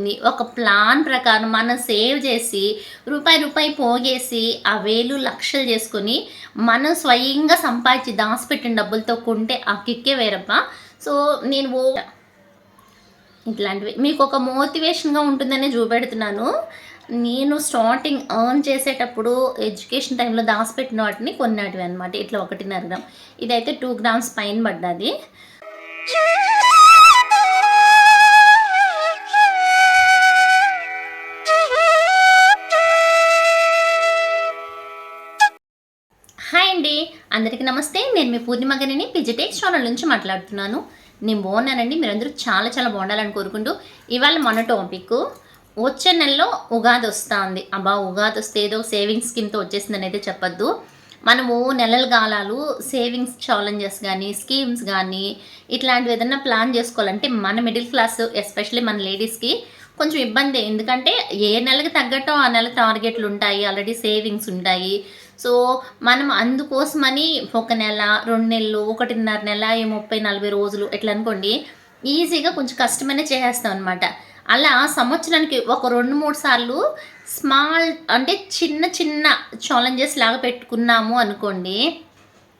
ఒక ప్లాన్ ప్రకారం మనం సేవ్ చేసి రూపాయి రూపాయి పోగేసి ఆ వేలు లక్షలు చేసుకొని మనం స్వయంగా సంపాదించి దాచిపెట్టిన డబ్బులతో కొంటే ఆ కిక్కే వేరప్ప సో నేను ఓ ఇట్లాంటివి. మీకు ఒక మోటివేషన్గా ఉంటుందనే చూపెడుతున్నాను. నేను స్టార్టింగ్ ఎర్న్ చేసేటప్పుడు ఎడ్యుకేషన్ టైంలో దాచిపెట్టిన వాటిని కొన్నాటివి అనమాట ఇట్లా ఒకటిన్నర గ్రామ్. ఇదైతే టూ గ్రామ్స్ పైన పడ్డది. అందరికీ నమస్తే. నేను మీ పూర్ణిమ గారిని పిజిటెక్స్ ఛానల్ నుంచి మాట్లాడుతున్నాను. నేను బాగున్నానండి. మీరందరూ చాలా చాలా బాగుండాలని కోరుకుంటూ ఇవాళ మన టాపిక్ వచ్చే నెలలో ఉగాది వస్తుంది. అబ్బా ఉగాది వస్తే ఏదో సేవింగ్స్ స్కీమ్తో వచ్చేసిందని అయితే చెప్పొద్దు. మనము నెలల కాలాలు సేవింగ్స్ ఛాలెంజెస్ కానీ స్కీమ్స్ కానీ ఇట్లాంటివి ఏదైనా ప్లాన్ చేసుకోవాలంటే మన మిడిల్ క్లాస్ ఎస్పెషల్లీ మన లేడీస్కి కొంచెం ఇబ్బంది. ఎందుకంటే ఏ నెలకి తగ్గట్టు ఆ నెల టార్గెట్లు ఉంటాయి. ఆల్రెడీ సేవింగ్స్ ఉంటాయి. సో మనం అందుకోసమని ఒక నెల రెండు నెలలు ఒకటిన్నర నెల ముప్పై నలభై రోజులు ఎట్లా అనుకోండి ఈజీగా కొంచెం కష్టమనే చేసేస్తాం అనమాట అలా సంవత్సరానికి ఒక రెండు మూడు సార్లు స్మాల్ అంటే చిన్న చిన్న ఛాలెంజెస్ లాగా పెట్టుకున్నాము అనుకోండి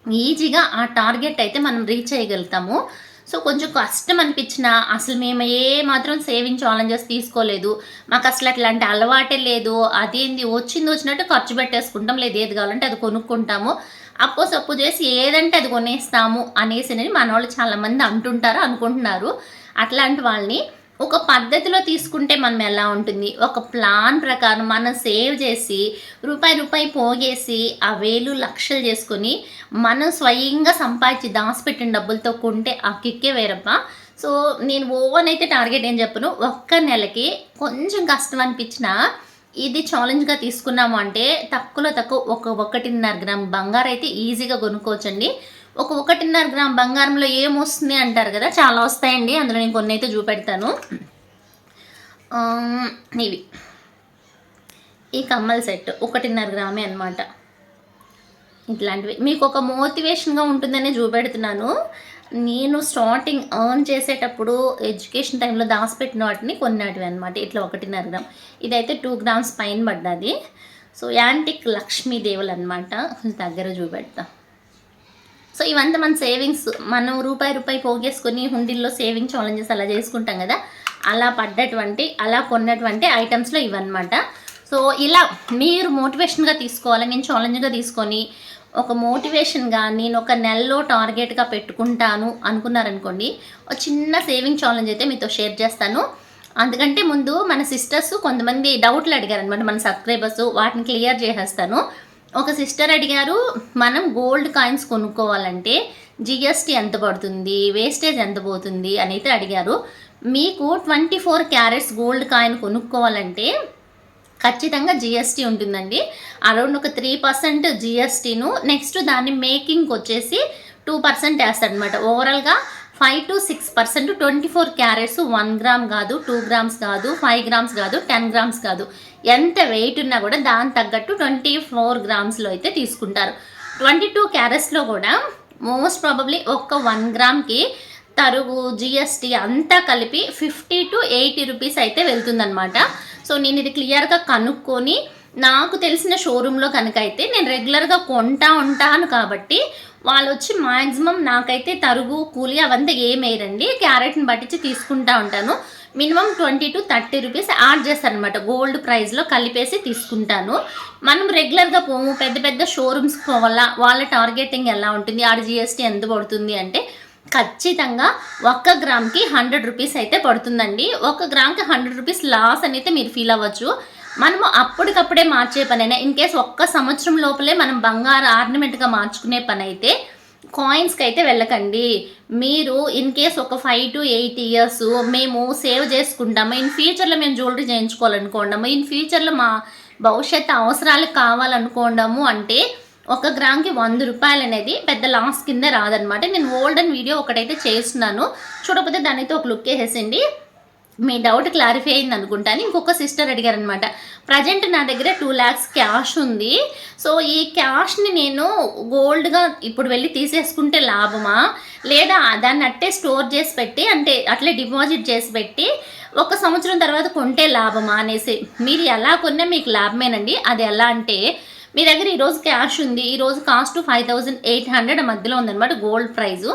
ఈజీగా ఆ టార్గెట్ అయితే మనం రీచ్ చేయగలుగుతాము. సో కొంచెం కష్టం అనిపించిన అసలు మేము ఏ మాత్రం సేవింగ్ ఛాలెంజెస్ తీసుకోలేదు. మాకు అసలు అట్లాంటి అలవాటే లేదు. అదేంది వచ్చింది వచ్చినట్టు ఖర్చు పెట్టేసుకుంటాం. లేదు ఏది కావాలంటే అది కొనుక్కుంటాము. అప్పు సప్పు చేసి ఏదంటే అది కొనేస్తాము అనేసి అనేది మన వాళ్ళు చాలామంది అంటుంటారు అనుకుంటున్నారు. అట్లాంటి వాళ్ళని ఒక పద్ధతిలో తీసుకుంటే మనం ఎలా ఉంటుంది? ఒక ప్లాన్ ప్రకారం మనం సేవ్ చేసి రూపాయి రూపాయి పోగేసి ఆ వేలు లక్షలు చేసుకొని మనం స్వయంగా సంపాదించి దాచిపెట్టిన డబ్బులతో కొంటే ఆ కిక్కే వేరప్ప సో నేను ఓవన్ అయితే టార్గెట్ ఏం చెప్పను. ఒక్క నెలకి కొంచెం కష్టం అనిపించినా ఇది ఛాలెంజ్గా తీసుకున్నాము అంటే తక్కువలో తక్కువ ఒక ఒకటిన్నర గ్రామ్ బంగారు అయితే ఈజీగా కొనుక్కోవచ్చండి. ఒక ఒకటిన్నర గ్రామ్ బంగారంలో ఏమొస్తుంది అంటారు కదా చాలా వస్తాయండి. అందులో నేను కొన్ని అయితే చూపెడతాను ఇవి. ఈ కమ్మల సెట్ ఒకటిన్నర గ్రామే అనమాట ఇట్లాంటివి. మీకు ఒక మోటివేషన్గా ఉంటుందనే చూపెడుతున్నాను. నేను స్టార్టింగ్ ఎర్న్ చేసేటప్పుడు ఎడ్యుకేషన్ టైంలో దాచిపెట్టిన వాటిని కొన్నాటివి అనమాట ఇట్లా ఒకటిన్నర గ్రామ్. ఇదైతే టూ గ్రామ్స్ పైన పడ్డది. సో యాంటిక్ లక్ష్మీదేవులు అనమాట దగ్గర చూపెడతాను సో ఇవంతా మన సేవింగ్స్ మనం రూపాయి రూపాయి పోగేసుకొని హుండీల్లో సేవింగ్ ఛాలెంజెస్ అలా చేసుకుంటాం కదా అలా పడ్డటువంటి అలా కొన్నటువంటి ఐటమ్స్లో ఇవన్నమాట. సో ఇలా మీరు మోటివేషన్గా తీసుకోవాలి నేను ఛాలెంజ్గా తీసుకొని ఒక మోటివేషన్గా నేను ఒక నెలలో టార్గెట్గా పెట్టుకుంటాను అనుకున్నారనుకోండి ఒక చిన్న సేవింగ్ ఛాలెంజ్ అయితే మీతో షేర్ చేస్తాను. అందుకంటే ముందు మన సిస్టర్స్ కొంతమంది డౌట్లు అడిగారు అనమాట మన సబ్స్క్రైబర్స్ వాటిని క్లియర్ చేసేస్తాను. ఒక సిస్టర్ అడిగారు మనం గోల్డ్ కాయిన్స్ కొనుక్కోవాలంటే జిఎస్టీ ఎంత పడుతుంది వేస్టేజ్ ఎంత పోతుంది? అని అయితే అడిగారు. మీకు twenty four carats gold coin కొనుక్కోవాలంటే ఖచ్చితంగా జిఎస్టీ ఉంటుందండి. అరౌండ్ ఒక త్రీ పర్సెంట్ జిఎస్టీను నెక్స్ట్ దాన్ని మేకింగ్కి వచ్చేసి టూ పర్సెంట్ వేస్తాడనమాట ఓవరాల్గా five to six percent twenty four carats one gram కాదు టూ గ్రామ్స్ కాదు ఫైవ్ గ్రామ్స్ కాదు టెన్ గ్రామ్స్ కాదు. ఎంత వెయిట్ ఉన్నా కూడా దాని తగ్గట్టు ట్వంటీ ఫోర్ గ్రామ్స్లో అయితే తీసుకుంటారు. ట్వంటీ టూ క్యారెట్స్లో కూడా మోస్ట్ ప్రాబబ్లీ ఒక్క వన్ గ్రామ్కి తరుగు జిఎస్టీ అంతా కలిపి ఫిఫ్టీ టు ఎయిటీ రూపీస్ అయితే వెళ్తుందనమాట సో నేను ఇది క్లియర్గా కనుక్కొని నాకు తెలిసిన షోరూంలో కనుక అయితే నేను రెగ్యులర్గా కొంటా ఉంటాను కాబట్టి వాళ్ళు వచ్చి మ్యాక్సిమం నాకైతే తరుగు కూలి అవంతా ఏమేయరండి క్యారెట్ని పట్టించి తీసుకుంటా ఉంటాను. Minimum twenty to thirty rupees add చేస్తాను అనమాట గోల్డ్ ప్రైస్లో కలిపేసి తీసుకుంటాను. మనం రెగ్యులర్గా పోము పెద్ద పెద్ద షోరూమ్స్కి పోవాలా వాళ్ళ టార్గెటింగ్ ఎలా ఉంటుంది ఆడ జిఎస్టీ ఎంత పడుతుంది అంటే ఖచ్చితంగా ఒక్క గ్రామ్కి హండ్రెడ్ రూపీస్ అయితే పడుతుందండి. ఒక గ్రామ్కి హండ్రెడ్ రూపీస్ లాస్ అని అయితే మీరు ఫీల్ అవ్వచ్చు. మనము అప్పటికప్పుడే మార్చే పనైనా ఇన్ కేస్ ఒక్క సంవత్సరం లోపలే మనం బంగారు ఆర్నమెంట్గా మార్చుకునే పని అయితే కాయిన్స్కి అయితే వెళ్ళకండి. మీరు ఇన్ కేస్ ఒక ఫైవ్ టు ఎయిట్ ఇయర్స్ మేము సేవ్ చేసుకుంటాము. ఇన్ ఫ్యూచర్లో మేము జ్యువెలరీ చేయించుకోవాలనుకోండాము. ఇన్ ఫ్యూచర్లో మా భవిష్యత్తు అవసరాలు కావాలనుకోండాము అంటే ఒక గ్రామ్కి వంద రూపాయలు అనేది పెద్ద లాస్ కింద రాదనమాట. నేను ఓల్డెన్ వీడియో ఒకటైతే చేస్తున్నాను. చూడకపోతే దానితో ఒక లుక్ వేసేసిండి మీ డౌట్ క్లారిఫై అయింది అనుకుంటాను ఇంకొక సిస్టర్ అడిగారు అనమాట ప్రజెంట్ నా దగ్గర టూ ల్యాక్స్ క్యాష్ ఉంది. సో ఈ క్యాష్ని నేను గోల్డ్గా ఇప్పుడు వెళ్ళి తీసేసుకుంటే లాభమా? లేదా దాన్ని అట్టే స్టోర్ చేసి పెట్టి అంటే అట్లే డిపాజిట్ చేసి పెట్టి ఒక సంవత్సరం తర్వాత కొంటే లాభమా అనేసి. మీరు ఎలా కొన్నా మీకు లాభమేనండి. అది ఎలా అంటే మీ దగ్గర ఈరోజు క్యాష్ ఉంది. ఈరోజు cost five thousand eight hundred మధ్యలో ఉందన్నమాట gold price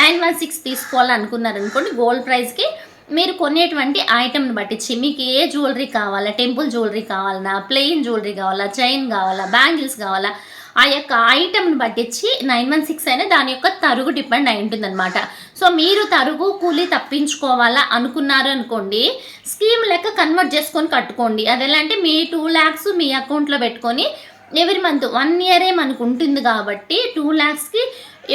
nine one six తీసుకోవాలనుకున్నారనుకోండి gold ప్రైస్కి మీరు కొనేటువంటి ఐటెంని బట్టించి మీకు ఏ జ్యువెలరీ కావాలా? టెంపుల్ జ్యువెలరీ కావాలన్నా ప్లెయిన్ జ్యువెలరీ కావాలా? చైన్ కావాలా? బ్యాంగిల్స్ కావాలా? ఆ యొక్క ఐటమ్ని బట్టించి నైన్ వన్ సిక్స్ అయినా దాని యొక్క తరుగు డిపెండ్ అయి ఉంటుందన్నమాట. సో మీరు తరుగు కూలి తప్పించుకోవాలా అనుకున్నారు అనుకోండి స్కీమ్ లెక్క కన్వర్ట్ చేసుకొని కట్టుకోండి. అది ఎలా అంటే మీ టూ ల్యాక్స్ మీ అకౌంట్లో పెట్టుకొని ఎవ్రీ మంత్ వన్ ఇయరే మనకు ఉంటుంది కాబట్టి two ల్యాక్స్కి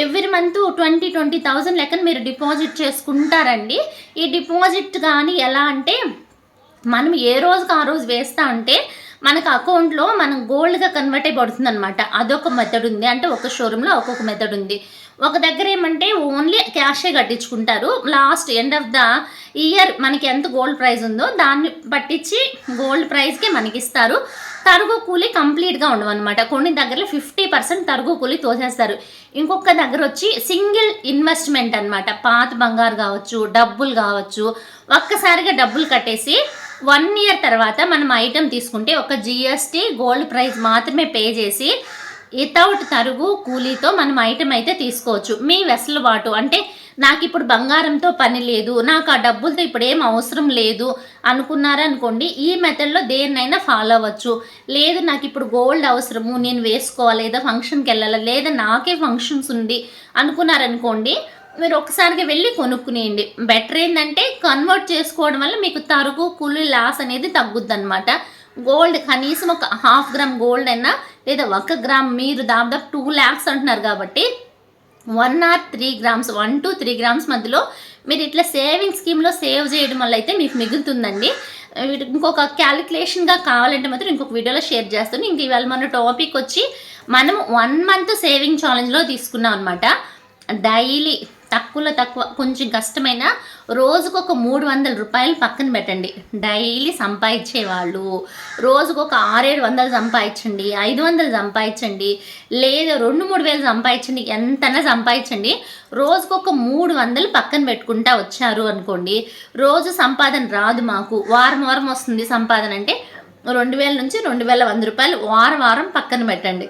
every month twenty twenty thousand లెక్కన మీరు డిపాజిట్ చేసుకుంటారండి. ఈ డిపాజిట్ కానీ ఎలా అంటే మనం ఏ రోజుకి ఆ రోజు వేస్తా అంటే మనకు అకౌంట్లో మనం గోల్డ్గా కన్వర్ట్ అయిపోతుంది అనమాట అదొక మెథడ్ ఉంది. అంటే ఒక షోరూంలో ఒక్కొక్క మెథడ్ ఉంది. ఒక దగ్గర ఏమంటే ఓన్లీ క్యాషే కట్టించుకుంటారు. Last end of the year మనకి ఎంత గోల్డ్ ప్రైస్ ఉందో దాన్ని పట్టించి గోల్డ్ ప్రైస్కి మనకి ఇస్తారు. తరుగు కూలి కంప్లీట్గా ఉండవు అనమాట కొన్ని దగ్గరలో ఫిఫ్టీ పర్సెంట్ తరుగు కూలి తోసేస్తారు. ఇంకొక దగ్గర వచ్చి సింగిల్ ఇన్వెస్ట్మెంట్ అనమాట పాత బంగారు కావచ్చు డబ్బులు కావచ్చు. ఒక్కసారిగా డబ్బులు కట్టేసి వన్ ఇయర్ తర్వాత మనం ఐటెం తీసుకుంటే ఒక జిఎస్టీ గోల్డ్ ప్రైస్ మాత్రమే పే చేసి వితౌట్ తరుగు కూలీతో మనం ఐటెం అయితే తీసుకోవచ్చు. మీ వెసులుబాటు అంటే నాకు ఇప్పుడు బంగారంతో పని లేదు నాకు ఆ డబ్బులతో ఇప్పుడు ఏం అవసరం లేదు అనుకున్నారనుకోండి ఈ మెథడ్లో దేన్నైనా ఫాలో అవ్వచ్చు. లేదు నాకు ఇప్పుడు గోల్డ్ అవసరము నేను వేసుకోవాలి లేదా ఫంక్షన్కి వెళ్ళాలి లేదా నాకే ఫంక్షన్స్ ఉంది అనుకున్నారనుకోండి మీరు ఒకసారికి వెళ్ళి కొనుక్కునేయండి. బెటర్ ఏంటంటే కన్వర్ట్ చేసుకోవడం వల్ల మీకు తరుగు కూలి లాస్ అనేది తగ్గుద్ది అనమాట గోల్డ్ కనీసం ఒక హాఫ్ గ్రామ్ గోల్డ్ అయినా లేదా ఒక గ్రామ్ మీరు దాదాపు టూ ల్యాక్స్ అంటున్నారు కాబట్టి one or three grams one to three grams మధ్యలో మీరు ఇట్లా సేవింగ్ స్కీమ్లో సేవ్ చేయడం వల్ల అయితే మీకు మిగులుతుందండి. ఇంకొక క్యాలిక్యులేషన్గా కావాలంటే మాత్రం ఇంకొక వీడియోలో షేర్ చేస్తాను. ఇంక ఇవాళ మన టాపిక్ వచ్చి మనం వన్ మంత్ సేవింగ్ ఛాలెంజ్లో తీసుకున్నాం అనమాట డైలీ తక్కువలో తక్కువ కొంచెం కష్టమైన రోజుకు ఒక మూడు వందల రూపాయలు పక్కన పెట్టండి. డైలీ సంపాదించేవాళ్ళు. రోజుకు ఒక ఆరేడు వందలు సంపాదించండి ఐదు వందలు సంపాదించండి లేదా రెండు మూడు వేలు సంపాదించండి ఎంతైనా సంపాదించండి. రోజుకు ఒక మూడు వందలు పక్కన పెట్టుకుంటా వచ్చారు అనుకోండి రోజు సంపాదన రాదు మాకు. వారం వారం వస్తుంది సంపాదన అంటే రెండు వేల నుంచి రెండు వేల వంద రూపాయలు వారం వారం పక్కన పెట్టండి.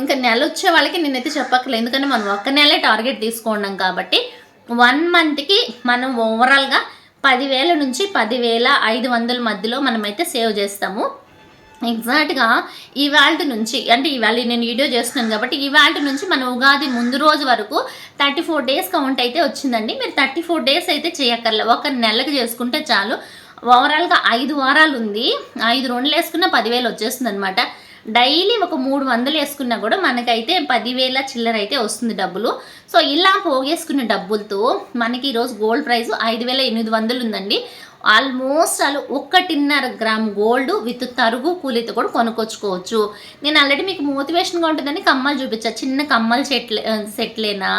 ఇంకా నెల వచ్చే వాళ్ళకి నేనైతే చెప్పక్కర్లేదు. ఎందుకంటే మనం ఒక్క నెలే టార్గెట్ తీసుకున్నాం కాబట్టి వన్ మంత్కి మనం ఓవరాల్గా పదివేల నుంచి పదివేల ఐదు వందల మధ్యలో మనమైతే సేవ్ చేస్తాము. ఎగ్జాక్ట్గా ఇవాళ నుంచి అంటే ఇవాళ నేను వీడియో చేస్తున్నాను కాబట్టి ఇవాళ నుంచి మన ఉగాది ముందు రోజు వరకు థర్టీ ఫోర్ డేస్ కౌంట్ అయితే వచ్చిందండి. మీరు థర్టీ ఫోర్ డేస్ అయితే చేయక్కర్లే. ఒక నెలకు చేసుకుంటే చాలు. ఓవరాల్గా ఐదు వారాలు ఉంది. ఐదు రెండు వేసుకున్న పదివేలు వచ్చేస్తుంది అనమాట డైలీ ఒక మూడు వందలు వేసుకున్నా కూడా మనకైతే పదివేల చిల్లర అయితే వస్తుంది డబ్బులు. సో ఇలా పోగేసుకున్న డబ్బులతో మనకి ఈరోజు గోల్డ్ ప్రైస్ ఐదు వేల ఎనిమిది వందలు ఉందండి. ఆల్మోస్ట్ అలా ఒకటిన్నర గ్రామ్ గోల్డ్ విత్ తరుగు కూలీతో కూడా కొనుక్కొచ్చుకోవచ్చు. నేను ఆల్రెడీ మీకు మోటివేషన్గా ఉంటుందని కమ్మలు చూపించా. చిన్న కమ్మలు సెట్లే సెట్లేనా?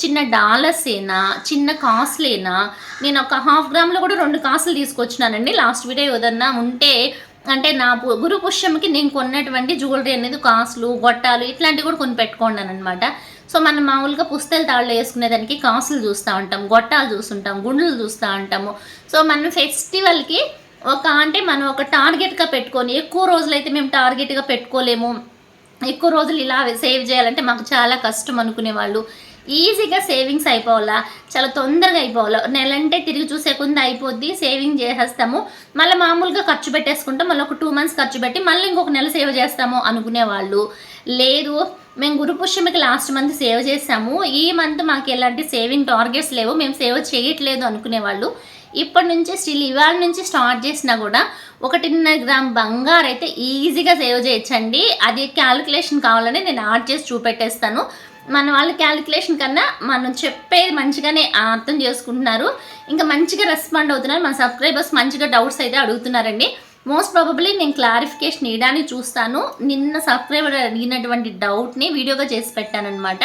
చిన్న డాలర్సేనా చిన్న కాస్ట్లేనా? నేను ఒక హాఫ్ గ్రామ్లో కూడా రెండు కాసులు తీసుకొచ్చినానండి. లాస్ట్ వీడియో ఏదన్నా ఉంటే అంటే నా గురు పుష్యంకి నేను కొన్నటువంటి జ్యువెలరీ అనేది కాసులు గొట్టాలు ఇట్లాంటివి కూడా కొన్ని పెట్టుకున్నాను అనమాట సో మనం మామూలుగా పుస్తల తాళ్ళు వేసుకునేదానికి కాసులు చూస్తూ ఉంటాం గొట్టాలు చూస్తుంటాం గుండెలు చూస్తూ ఉంటాము. సో మనం ఫెస్టివల్కి ఒక అంటే మనం ఒక టార్గెట్గా పెట్టుకొని ఎక్కువ రోజులైతే మేము టార్గెట్గా పెట్టుకోలేము. ఎక్కువ రోజులు ఇలా సేవ్ చేయాలంటే మాకు చాలా కష్టం అనుకునే వాళ్ళు ఈజీగా సేవింగ్స్ అయిపోవాలా? చాలా తొందరగా అయిపోవాలా? నెలంటే తిరిగి చూసే కొంత అయిపోద్ది సేవింగ్ చేసేస్తాము. మళ్ళీ మామూలుగా ఖర్చు పెట్టేసుకుంటాం మళ్ళీ ఒక టూ మంత్స్ ఖర్చు పెట్టి మళ్ళీ ఇంకొక నెల సేవ్ చేస్తాము అనుకునే వాళ్ళు. లేదు మేము గురు పుష్యమికి లాస్ట్ మంత్ సేవ్ చేసాము ఈ మంత్ మాకు ఎలాంటి సేవింగ్ టార్గెట్స్ లేవు. మేము సేవ్ చేయట్లేదు అనుకునే వాళ్ళు. ఇప్పటి నుంచి స్టిల్ ఇవాళ నుంచి స్టార్ట్ చేసినా కూడా ఒకటిన్నర గ్రామ్ బంగారు అయితే ఈజీగా సేవ్ చేయొచ్చండి. అది క్యాలిక్యులేషన్ కావాలని నేను యాడ్ చేసి చూపెట్టేస్తాను. మన వాళ్ళ క్యాలిక్యులేషన్ కన్నా మనం చెప్పేది మంచిగానే అర్థం చేసుకుంటున్నారు. ఇంకా మంచిగా రెస్పాండ్ అవుతున్నారు. మన సబ్స్క్రైబర్స్ మంచిగా డౌట్స్ అయితే అడుగుతున్నారండి. మోస్ట్ ప్రాబబ్లీ నేను క్లారిఫికేషన్ ఇవ్వడానికి చూస్తాను. నిన్న సబ్స్క్రైబర్ అడిగినటువంటి డౌట్ని వీడియోగా చేసి పెట్టానమాట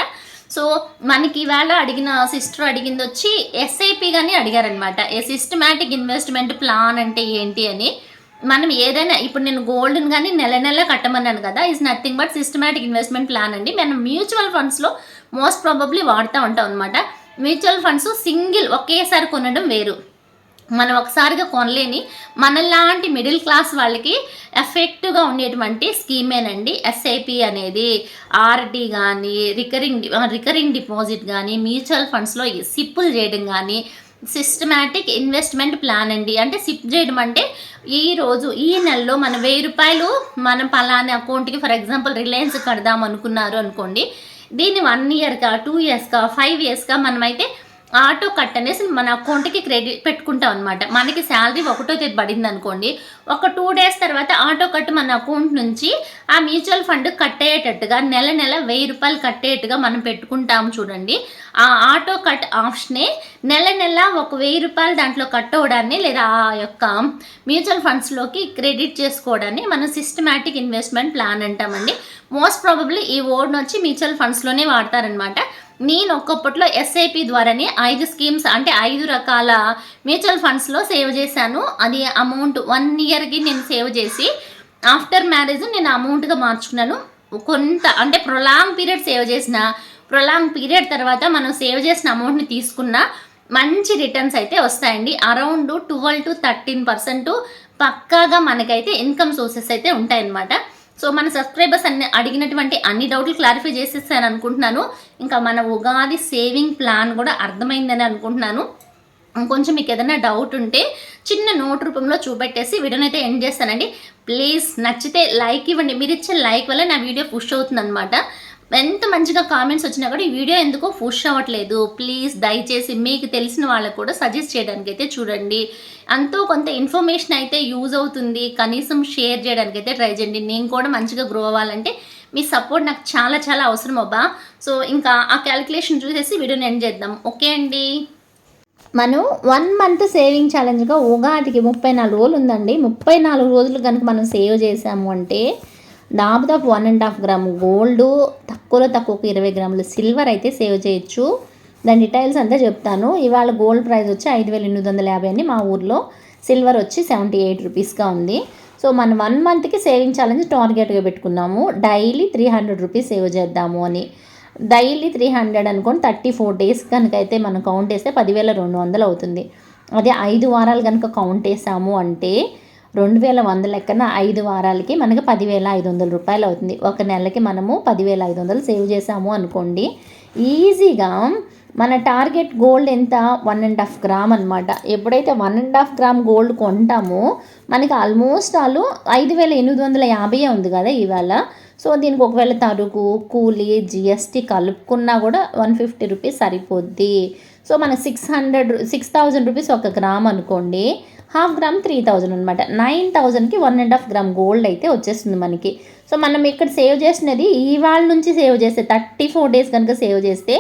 సో మనకి ఇవాళ అడిగిన సిస్టర్ అడిగింది వచ్చి ఎస్ఐపి కానీ అడిగారనమాట ఏ సిస్టమాటిక్ ఇన్వెస్ట్మెంట్ ప్లాన్ అంటే ఏంటి అని. మనం ఏదైనా ఇప్పుడు నేను గోల్డ్ని కానీ నెల నెల కట్టమన్నాను కదా is nothing but systematic investment plan అండి. మనం మ్యూచువల్ ఫండ్స్లో మోస్ట్ ప్రాబబ్లీ వాడుతూ ఉంటాం అనమాట మ్యూచువల్ ఫండ్స్ సింగిల్ ఒకేసారి కొనడం వేరు. మనం ఒకసారిగా కొనలేని మనలాంటి మిడిల్ క్లాస్ వాళ్ళకి ఎఫెక్టివ్గా ఉండేటువంటి స్కీమేనండి. ఎస్ఐపి అనేది ఆర్డి కానీ రికరింగ్ రికరింగ్ డిపాజిట్ కానీ మ్యూచువల్ ఫండ్స్లో సిప్పులు చేయడం కానీ సిస్టమాటిక్ ఇన్వెస్ట్మెంట్ ప్లాన్ అండి. అంటే సిప్ చేయడం అంటే ఈ రోజు ఈ నెలలో మన వెయ్యి రూపాయలు మనం పలానా అకౌంట్కి ఫర్ ఎగ్జాంపుల్ రిలయన్స్ కడదాం అనుకున్నారు అనుకోండి దీన్ని వన్ ఇయర్గా టూ ఇయర్స్గా ఫైవ్ ఇయర్స్గా మనమైతే ఆటో కట్ అనేసి మన అకౌంట్కి క్రెడిట్ పెట్టుకుంటాం అనమాట మనకి శాలరీ ఒకటో తేదీ పడింది అనుకోండి ఒక టూ డేస్ తర్వాత ఆటో కట్ మన అకౌంట్ నుంచి ఆ మ్యూచువల్ ఫండ్ కట్టేటట్టుగా నెల నెల వెయ్యి రూపాయలు కట్టేట్టుగా మనం పెట్టుకుంటాం చూడండి. ఆ ఆటో కట్ ఆప్షనే నెల నెల ఒక వెయ్యి రూపాయలు దాంట్లో కట్ అవ్వడాన్ని లేదా ఆ యొక్క మ్యూచువల్ ఫండ్స్లోకి క్రెడిట్ చేసుకోవడాన్ని మనం సిస్టమాటిక్ ఇన్వెస్ట్మెంట్ ప్లాన్ అంటామండి. మోస్ట్ ప్రాబబ్లీ ఈ వర్డ్ని వచ్చి మ్యూచువల్ ఫండ్స్లోనే వాడతారనమాట నేను ఒక్కప్పట్లో ఎస్ఐపి ద్వారానే ఐదు స్కీమ్స్ అంటే ఐదు రకాల మ్యూచువల్ ఫండ్స్లో సేవ్ చేశాను. అది అమౌంట్ వన్ ఇయర్కి నేను సేవ్ చేసి ఆఫ్టర్ మ్యారేజ్ నేను అమౌంట్గా మార్చుకున్నాను. కొంత అంటే ప్రొలాంగ్ పీరియడ్ సేవ్ చేసిన ప్రొలాంగ్ పీరియడ్ తర్వాత మనం సేవ్ చేసిన అమౌంట్ని తీసుకున్న మంచి రిటర్న్స్ అయితే వస్తాయండి. Around twelve to thirteen percent పక్కాగా మనకైతే ఇన్కమ్ సోర్సెస్ అయితే ఉంటాయన్నమాట. సో మన సబ్స్క్రైబర్స్ అన్ని అడిగినటువంటి అన్ని డౌట్లు క్లారిఫై చేసేసాను అనుకుంటున్నాను. ఇంకా మన ఉగాది సేవింగ్ ప్లాన్ కూడా అర్థమైందని అనుకుంటున్నాను. కొంచెం మీకు ఏదైనా డౌట్ ఉంటే చిన్న నోట్ రూపంలో చూపెట్టేసి వీడియోని అయితే ఎండ్ చేస్తానండి. ప్లీజ్ నచ్చితే లైక్ ఇవ్వండి. మీరు ఇచ్చే లైక్ వల్ల నా వీడియో పుష్ అవుతుంది అనమాట ఎంత మంచిగా కామెంట్స్ వచ్చినా కూడా ఈ వీడియో ఎందుకో పుష్ అవ్వట్లేదు. ప్లీజ్ దయచేసి మీకు తెలిసిన వాళ్ళకు కూడా సజెస్ట్ చేయడానికి అయితే చూడండి. అంతో కొంత ఇన్ఫర్మేషన్ అయితే యూజ్ అవుతుంది. కనీసం షేర్ చేయడానికి అయితే ట్రై చేయండి. నేను కూడా మంచిగా గ్రో అవ్వాలంటే మీ సపోర్ట్ నాకు చాలా చాలా అవసరం అబ్బా. సో ఇంకా ఆ క్యాలిక్యులేషన్ చూసేసి వీడియోని ఎండ్ చేద్దాం. ఓకే అండి? మనం వన్ మంత్ సేవింగ్ ఛాలెంజ్గా ఉగాదికి ముప్పై నాలుగు రోజులు ఉందండి. ముప్పై నాలుగు రోజులు కనుక మనం సేవ్ చేసాము అంటే దాదాపు one and half gram gold తక్కువలో తక్కువ ఇరవై గ్రాములు సిల్వర్ అయితే సేవ్ చేయొచ్చు. దాని డీటెయిల్స్ అంతా చెప్తాను. ఇవాళ గోల్డ్ ప్రైస్ వచ్చి ఐదు వేల ఎనిమిది వందల యాభై అని మా ఊర్లో సిల్వర్ వచ్చి సెవెంటీ ఎయిట్ రూపీస్గా ఉంది. సో మనం వన్ మంత్కి సేవింగ్ ఛాలెంజ్ టార్గెట్గా పెట్టుకున్నాము. Daily three hundred rupees save చేద్దాము అని. డైలీ త్రీ హండ్రెడ్ అనుకోని థర్టీ ఫోర్ డేస్ కనుక అయితే మనం కౌంట్ వేస్తే పదివేల రెండు వందలు అవుతుంది. అదే ఐదు వారాలు కనుక కౌంట్ వేసాము అంటే రెండు వేల వంద లెక్కన ఐదు వారాలకి మనకి పదివేల ఐదు వందల రూపాయలు అవుతుంది. ఒక నెలకి మనము పదివేల ఐదు వందలు సేవ్ చేసాము అనుకోండి. ఈజీగా మన టార్గెట్ గోల్డ్ ఎంత? వన్ అండ్ హాఫ్ గ్రామ్ అనమాట ఎప్పుడైతే one and half gram gold కొంటామో మనకి ఆల్మోస్ట్ ఆలు ఐదు వేల ఎనిమిది వందల యాభై ఉంది కదా ఇవాళ. సో దీనికి ఒకవేళ తరుగు కూలీ జిఎస్టీ కలుపుకున్నా కూడా వన్ ఫిఫ్టీ రూపీస్ సరిపోద్ది. సో మన six hundred six thousand rupees ఒక గ్రామ్ అనుకోండి. హాఫ్ గ్రామ్ త్రీ థౌజండ్ అనమాట నైన్ థౌజండ్కి one and half gram gold అయితే వచ్చేస్తుంది మనకి. సో మనం ఇక్కడ సేవ్ చేసినది ఇవాళ నుంచి సేవ్ చేస్తే థర్టీ ఫోర్ డేస్ కనుక సేవ్ చేస్తే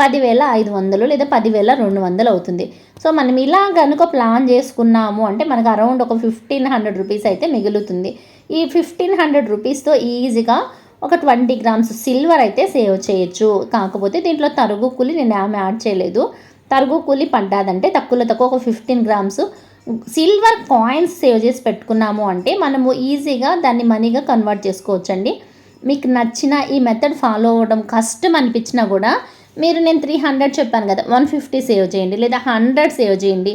పదివేల ఐదు వందలు లేదా పదివేల రెండు వందలు అవుతుంది. సో మనం ఇలా కనుక ప్లాన్ చేసుకున్నాము అంటే మనకు అరౌండ్ ఒక ఫిఫ్టీన్ హండ్రెడ్ రూపీస్ అయితే మిగులుతుంది. ఈ ఫిఫ్టీన్ హండ్రెడ్ రూపీస్తో ఈజీగా ఒక ట్వంటీ గ్రామ్స్ సిల్వర్ అయితే సేవ్ చేయొచ్చు. కాకపోతే దీంట్లో తరుగు కూలి నేను ఆమె యాడ్ చేయలేదు. తరుగు కూలి పడ్డాదంటే తక్కువలో తక్కువ ఒక fifteen grams silver coins save చేసి పెట్టుకున్నాము అంటే మనము ఈజీగా దాన్ని మనీగా కన్వర్ట్ చేసుకోవచ్చండి. మీకు నచ్చిన ఈ మెథడ్ ఫాలో అవ్వడం కష్టం అనిపించినా కూడా మీరు నేను త్రీ హండ్రెడ్ చెప్పాను కదా వన్ ఫిఫ్టీ సేవ్ చేయండి లేదా హండ్రెడ్ సేవ్ చేయండి.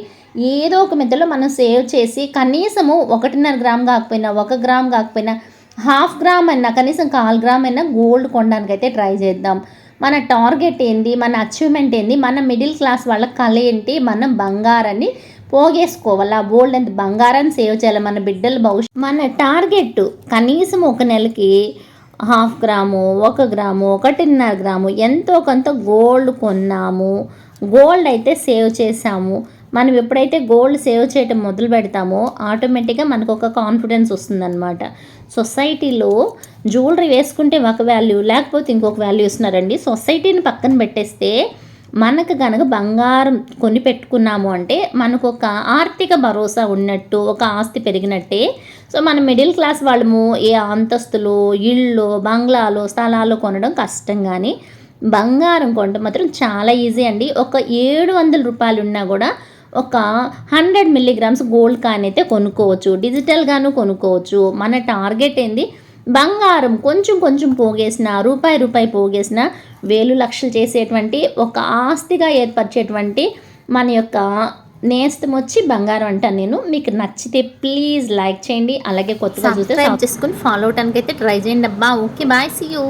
ఏదో ఒక మెథడ్లో మనం సేవ్ చేసి కనీసము ఒకటిన్నర గ్రామ్ కాకపోయినా ఒక గ్రామ్ కాకపోయినా హాఫ్ గ్రామ్ అయినా కనీసం కాల్ గ్రామ్ అయినా గోల్డ్ కొనడానికి అయితే ట్రై చేద్దాం. మన టార్గెట్ ఏంది? మన అచీవ్మెంట్ ఏంది? మన మిడిల్ క్లాస్ వాళ్ళ కళ ఏంటి? మనం బంగారాన్ని పోగేసుకోవాలి? ఆ గోల్డ్ ఎంత బంగారాన్ని సేవ్ చేయాలి మన బిడ్డల భవిష్యత్ మన టార్గెట్ కనీసం ఒక నెలకి హాఫ్ గ్రాము ఒక గ్రాము ఒకటిన్నర గ్రాము ఎంతో కొంత గోల్డ్ కొన్నాము. గోల్డ్ అయితే సేవ్ చేసాము మనం ఎప్పుడైతే గోల్డ్ సేవ్ చేయటం మొదలు పెడతామో ఆటోమేటిక్గా మనకు ఒక కాన్ఫిడెన్స్ వస్తుందన్నమాట. సొసైటీలో జ్యువెలరీ వేసుకుంటే ఒక వాల్యూ లేకపోతే ఇంకొక వాల్యూ ఇస్తున్నారండి. సొసైటీని పక్కన పెట్టేస్తే మనకు కనుక బంగారం కొని పెట్టుకున్నాము అంటే మనకు ఒక ఆర్థిక భరోసా ఉన్నట్టు ఒక ఆస్తి పెరిగినట్టే. సో మన మిడిల్ క్లాస్ వాళ్ళము ఏ అంతస్తులు ఇళ్ళు బంగ్లాలు స్థలాలు కొనడం కష్టం కానీ బంగారం కొనడం మాత్రం చాలా ఈజీ అండి. ఒక ఏడు వందల రూపాయలు ఉన్నా కూడా ఒక హండ్రెడ్ మిల్లీగ్రామ్స్ గోల్డ్ కాయిన్ అయితే కొనుక్కోవచ్చు. డిజిటల్గాను కొనుక్కోవచ్చు. మన టార్గెట్ ఏంది? బంగారం కొంచెం కొంచెం పోగేసిన రూపాయి రూపాయి పోగేసిన వేలు లక్షలు చేసేటువంటి ఒక ఆస్తిగా ఏర్పరిచేటువంటి మన యొక్క నేస్తం వచ్చి బంగారం అంటాను నేను మీకు నచ్చితే ప్లీజ్ లైక్ చేయండి. అలాగే కొత్తగా చూస్తే చేసుకుని ఫాలో అవడానికి అయితే ట్రై చేయండి అబ్బా. Okay bye see you